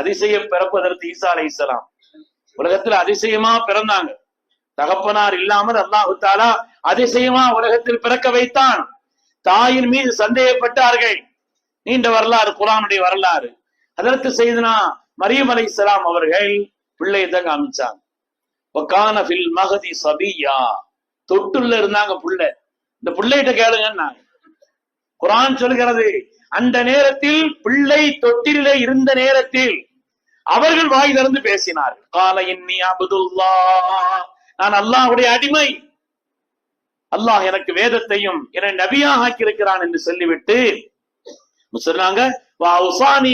அதிசயம் பிறப்பதற்கு ஈசா அலை இஸ்லாம் உலகத்துல அதிசயமா பிறந்தாங்க. தகப்பனார் இல்லாமல் அல்லாஹு தாலா அதிசயமா உலகத்தில் பிறக்க வைத்தான். தாயின் மீது சந்தேகப்பட்டார்கள். நீண்ட வரலாறு குரானுடைய வரலாறு. அதற்கு செய்தனா மரியம் அலை இஸ்லாம் அவர்கள் பிள்ளையை தான் காமிச்சாங்க. மகதி சபியா. தொட்டுள்ள இருந்தாங்க புள்ள. இந்த பிள்ளைகிட்ட கேளுங்க குரான் சொல்கிறது அந்த நேரத்தில் பிள்ளை தொட்டிலே இருந்த நேரத்தில் அவர்கள் வாய் திறந்து பேசினார். கால இன்னி அபுதுல்லா நான் அல்லாஹுடைய அடிமை. அல்லாஹ் எனக்கு வேதத்தையும் என்னை நபியாக ஆக்கியிருக்கிறான் என்று சொல்லிவிட்டு சொன்னாங்க "வா உசானி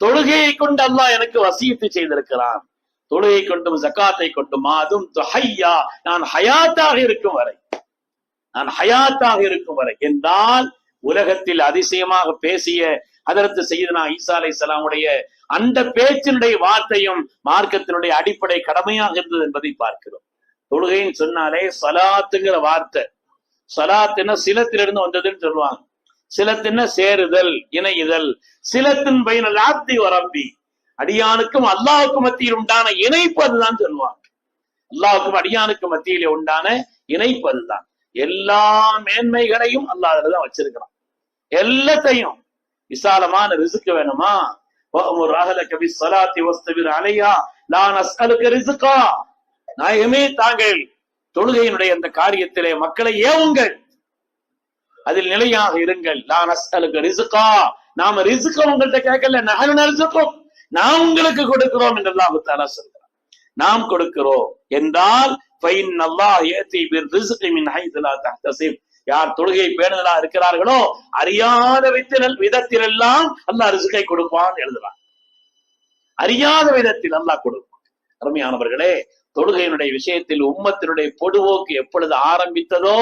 தொழுகையை கொண்டு அல்லாஹ் எனக்கு வசியத்து செய்திருக்கிறான். தொழுகை கொண்டும் ஜக்காத்தை கொண்டும் அதுவும் ஹையா நான் ஹயாத்தாக இருக்கும் வரை நான் ஹயாத்தாக இருக்கும் வரை என்றால் உலகத்தில் அதிசயமாக பேசிய அதற்கு செய்தனா ஈசா அலை சலாமுடைய அந்த பேச்சினுடைய வார்த்தையும் மார்க்கத்தினுடைய அடிப்படை கடமையாக இருந்தது என்பதை பார்க்கிறோம். தொழுகைன்னு சொன்னாலே சலாத்துங்கிற வார்த்தை. சலாத்துன்னா சிலத்திலிருந்து வந்ததுன்னு சொல்லுவாங்க. சிலத்தின சேருதல் இணையுதல். சிலத்தின் பயன் ஆப்தி வரம்பி அடியானுக்கும் அல்லாஹுக்கும் மத்தியில் உண்டான இணைப்பு அதுதான் சொல்லுவாங்க. அல்லாவுக்கும் அடியானுக்கும் மத்தியிலே உண்டான இணைப்பு அதுதான். எல்லா மேன்மைகளையும் அல்லாஹ் தான் வச்சிருக்கிறான். எல்லாத்தையும். விசாலமான ரிசுக்கு வேணுமா? وَأْمُرْ أَهْلَكَ بِالصَّلَاةِ وَاسْتَبِرْ عَلَيْهَا لَا نَسْأَلُكَ رِزْقًا நாயகமே தாங்கள் தொழுகையினுடைய அந்த காரியத்திலே மக்களை ஏவுங்கள் அதில் நிலையாக இருங்கள் லா நஸ்அலுக ரிசுகா நாம ரிசுக்க உங்கள்ட்ட கேட்கல நகன ரிசுக்கும் நாம் உங்களுக்கு கொடுக்கிறோம் என்று அல்லாஹ் தஆலா சொல்கிறார் நாம் கொடுக்கிறோம் என்றால் ஃபைன் அல்லாஹ் யதி பிர் ரிஸ்கி மின் ஹைது லா தஹ்தசிப் யார் தொழுகை பேணுதலா இருக்கிறார்களோ அறியாத விதத்தில் எல்லாம் அல்லாஹ் ரிசுக்கை கொடுப்பான் எழுதுறான். அறியாத விதத்தில் அல்லாஹ் கொடுப்பான். அருமையானவர்களே தொழுகையினுடைய விஷயத்தில் உம்மத்தினுடைய பொடுவோக்கு எப்பொழுது ஆரம்பித்ததோ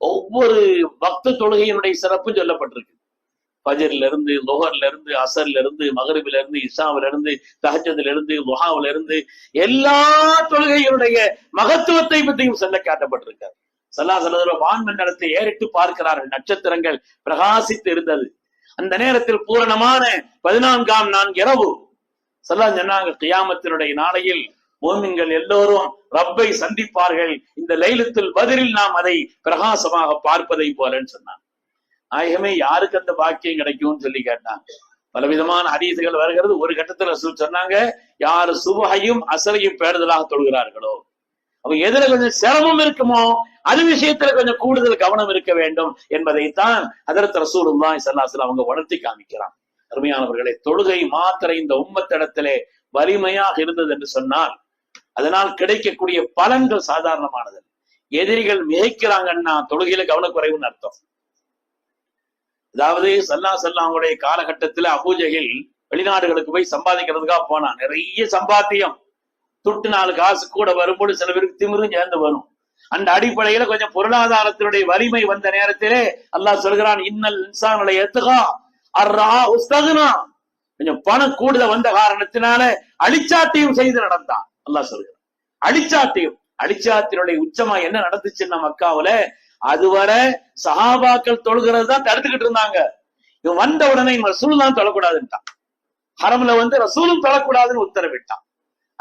ஒவ்வொரு பக்த தொழுகையினுடைய சிறப்பு சொல்லப்பட்டிருக்கு. ஃபஜர்ல இருந்து லோஹர்ல இருந்து அசர்ல இருந்து மகரிபில இருந்து இஸ்லாமில இருந்து தஹஜதுல இருந்து லுஹாவில இருந்து எல்லா தொழுகையினுடைய மகத்துவத்தை பற்றியும் சொல்ல காட்டப்பட்டிருக்காரு. சல்லா வான்மண்டலத்தை ஏறிட்டு பார்க்கிறார்கள். நட்சத்திரங்கள் பிரகாசித்து இருந்தது அந்த நேரத்தில் பூரணமான பதினான்காம் நான்கு இரவு. சல்லா சொன்னாங்க கியாமத்தினுடைய நாளையில் மோமின்கள் எல்லோரும் ரப்பை சந்திப்பார்கள். இந்த லைலத்தில் பதிலில் நாம் அதை பிரகாசமாக பார்ப்பதை போலன்னு சொன்னாங்க. நாயகமே யாருக்கு அந்த பாக்கியம் கிடைக்கும்னு சொல்லி கேட்டாங்க. பலவிதமான ஹதீசுகள் வருகிறது. ஒரு கட்டத்துல சொன்னாங்க யாரு சுபகையும் அசரையும் பேடுதலாக தொழுகிறார்களோ? அப்ப எதுல கொஞ்சம் சிரமம் இருக்குமோ அது விஷயத்துல கொஞ்சம் கூடுதல் கவனம் இருக்க வேண்டும் என்பதைத்தான் அதற்கு ரசூலுல்லா ஸல்லல்லாஹு அவங்க உணர்த்தி காமிக்கிறான். அருமையானவர்களே தொழுகை மாத்திரை இந்த உம்மத்திடத்திலே வலிமையாக இருந்தது என்று சொன்னால் அதனால் கிடைக்கக்கூடிய பலன்கள் சாதாரணமானது. எதிரிகள் மிகைக்கிறாங்கன்னா தொழுகையில கவனக்குறைவுன்னு அர்த்தம். அதாவது சல்லா சல்லாவுடைய காலகட்டத்துல அபூஜகில் வெளிநாடுகளுக்கு போய் சம்பாதிக்கிறதுக்காக போனான். நிறைய சம்பாத்தியம். துட்டு நாலு காசு கூட வரும்போது சில பேருக்கு திமிரும் சேர்ந்து வரும். அந்த அடிப்படையில கொஞ்சம் பொருளாதாரத்தினுடைய வலிமை வந்த நேரத்திலே அல்லாஹ் சொல்கிறான் இன்னல் இன்சானுடைய எத்துகா அர்ரா உஸ்தகுனா. கொஞ்சம் பணம் கூடுதல் வந்த காரணத்தினால அழிச்சாட்டையும் செய்து நடந்தான். அல்லாஹ் சொல்கிறான். அழிச்சாட்டையும் அழிச்சாத்தினுடைய உச்சமா என்ன நடந்துச்சுன்னா மக்காவுல அதுவரை சஹாபாக்கள் தொழுகிறது தான் தடுத்துக்கிட்டு இருந்தாங்க. இவன் வந்த உடனே இவன் ரசூல் தான் தொழக்கூடாதுன்ட்டான். ஹரம்ல வந்து ரசூலும் தொழக்கூடாதுன்னு உத்தரவிட்டான்.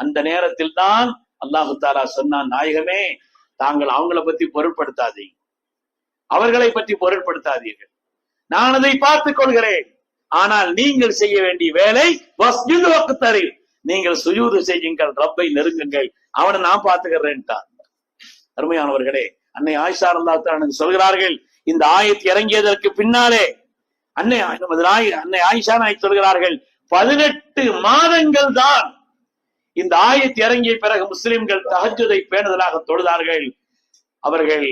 அந்த நேரத்தில் தான் அல்லாஹு தாலா சொன்னான் நாயகமே தாங்கள் அவங்கள பத்தி பொருட்படுத்தாதீங்க. அவர்களை பற்றி பொருட்படுத்தாதீர்கள். நான் அதை பார்த்துக் கொள்கிறேன். ஆனால் நீங்கள் செய்ய வேண்டிய வேலை வஸ்ஜுது நீங்கள் சுயூது செய்யுங்கள் ரப்பை நெருங்குங்கள். அவனை நான் பார்த்துக்கிறேன்ட்டான் அருமையானவர்களே அன்னை ஆயிஷா அல்லாஹ் சொல்கிறார்கள் இந்த ஆயத்து இறங்கியதற்கு பின்னாலே அன்னை நமது அன்னை ஆயிஷா நாய் சொல்கிறார்கள் பதினெட்டு மாதங்கள் தான் இந்த ஆயத்து இறங்கிய பிறகு முஸ்லிம்கள் தகஜதை பேணுதலாக தொழுதார்கள். அவர்கள்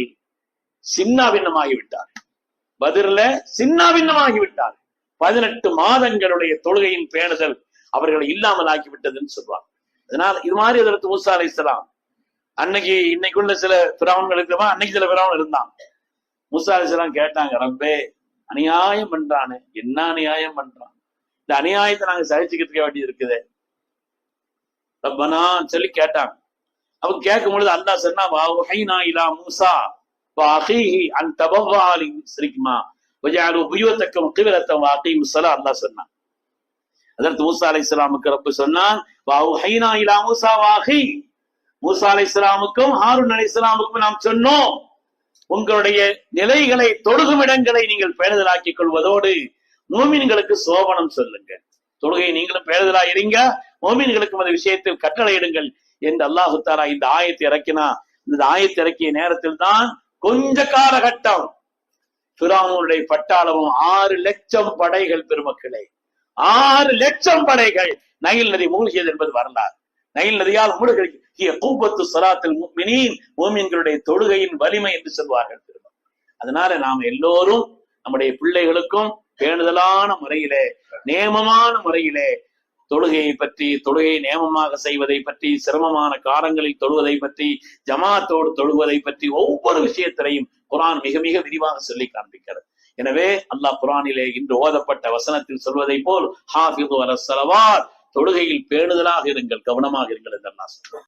சின்னாபின்னமாகிவிட்டார் விட்டார் பதிர்ல பதினெட்டு மாதங்களுடைய தொழுகையின் பேணுதல் அவர்களை இல்லாமல் ஆக்கிவிட்டதுன்னு சொல்றாங்க. அதனால இது மாதிரி அதற்கு மூசா அலை அன்னைக்கு இன்னைக்குள்ள சில பிராவன்கள் இருக்கவா அன்னைக்கு சில பிராவன் இருந்தான் மூசா அலை கேட்டாங்க ரப்பே அநியாயம் பண்றானே. என்ன அநியாயம் பண்றான்? இந்த அநியாயத்தை நாங்க சகிச்சுக்கிட்டு வேண்டியது இருக்குது. ரப்பனான்னு சொல்லி கேட்டாங்க. அவங்க கேட்கும் பொழுது அல்லா சொன்னா வஹைனா இலா மூசா வாஹிஹி அன் தபவாலி லி முஸ்ரிக்மா வஜஅலு புயூத்தக்கும் கிபிலத்தம் வஅகீமு ஸலா சொன்னான். அதற்கு மூசா அலை இஸ்லாமுக்கு ரப்பு சொன்னான் வாஹைனா இலா மூசா வாஹி மூசா அலை இஸ்லாமுக்கும் ஹாரூன் அலை இஸ்லாமுக்கும் நாம் சொன்னோம் உங்களுடைய நிலைகளை தொழுகும் இடங்களை நீங்கள் பேணுதலாக்கிக் கொள்வதோடு மூமின்களுக்கு சோபனம் சொல்லுங்க தொழுகை நீங்களும் பேணுதலா இருங்க மோமீன்களுக்கும் அந்த விஷயத்தில் கட்டளையிடுங்கள் என்று அல்லாஹு தாரா இந்த ஆயத்தை இறக்கினா. இந்த ஆயத்தை இறக்கிய நேரத்தில் தான் கொஞ்ச காலகட்டம் பிராமனுடைய பட்டாளமும் ஆறு லட்சம் படைகள் பெருமக்களே. ஆறு லட்சம் படைகள் நயில் நதி மூழ்கியது என்பது வரலாறு. நயில் நதியால் மூழ்கிறது கூப்பத்து சலாத்தில் முக்மினீன் தொழுகையின் வலிமை என்று சொல்வார்கள் பெருமக்கள். அதனால நாம் எல்லோரும் நம்முடைய பிள்ளைகளுக்கும் பேணுதலான முறையிலே நேமமான முறையிலே தொழுகையை பற்றி தொழுகையை நியமமாக செய்வதை பற்றி சிரமமான காலங்களில் தொழுவதை பற்றி ஜமாத்தோடு தொழுவதை பற்றி ஒவ்வொரு விஷயத்திலையும் குரான் மிக மிக விரிவாக சொல்லி காண்பிக்கிறது. எனவே அல்லாஹ் குரானிலே இன்று ஓதப்பட்ட வசனத்தில் சொல்வதை போல் ஹாஃபிது அலசலவார் தொழுகையில் பேணுதலாக இருங்கள் கவனமாக இருங்கள் என்று அல்லாஹ்